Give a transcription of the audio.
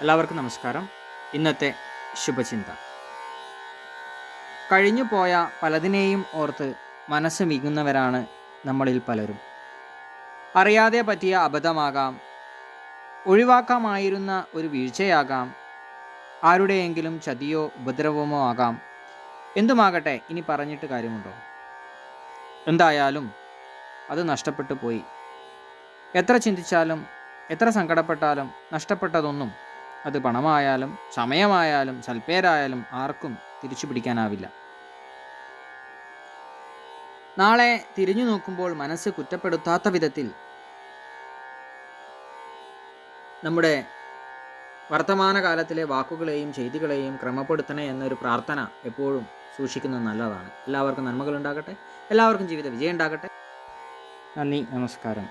എല്ലാവർക്കും നമസ്കാരം. ഇന്നത്തെ ശുഭചിന്ത. കഴിഞ്ഞു പോയ പലതിനെയും ഓർത്ത് മനസ്സ് മികുന്നവരാണ് നമ്മളിൽ പലരും. അറിയാതെ പറ്റിയ അബദ്ധമാകാം ഒഴിവാക്കാമായിരുന്ന ഒരു വീഴ്ചയാകാം ആരുടെയെങ്കിലും ചതിയോ ഉപദ്രവമോ ആകാം. എന്തുമാകട്ടെ ഇനി പറഞ്ഞിട്ട് കാര്യമുണ്ടോ? എന്തായാലും അത് നഷ്ടപ്പെട്ടു പോയി. എത്ര ചിന്തിച്ചാലും എത്ര സങ്കടപ്പെട്ടാലും നഷ്ടപ്പെട്ടതൊന്നും അത് പണമായാലും സമയമായാലും സൽപ്പേരായാലും ആർക്കും തിരിച്ചു പിടിക്കാനാവില്ല. നാളെ തിരിഞ്ഞു നോക്കുമ്പോൾ മനസ്സ് കുറ്റപ്പെടുത്താത്ത വിധത്തിൽ നമ്മുടെ വർത്തമാനകാലത്തിലെ വാക്കുകളെയും ചെയ്തികളെയും ക്രമപ്പെടുത്തണേ എന്നൊരു പ്രാർത്ഥന എപ്പോഴും സൂക്ഷിക്കുന്നത് നല്ലതാണ്. എല്ലാവർക്കും നന്മകളുണ്ടാകട്ടെ. എല്ലാവർക്കും ജീവിത വിജയം ഉണ്ടാകട്ടെ നന്ദി നമസ്കാരം.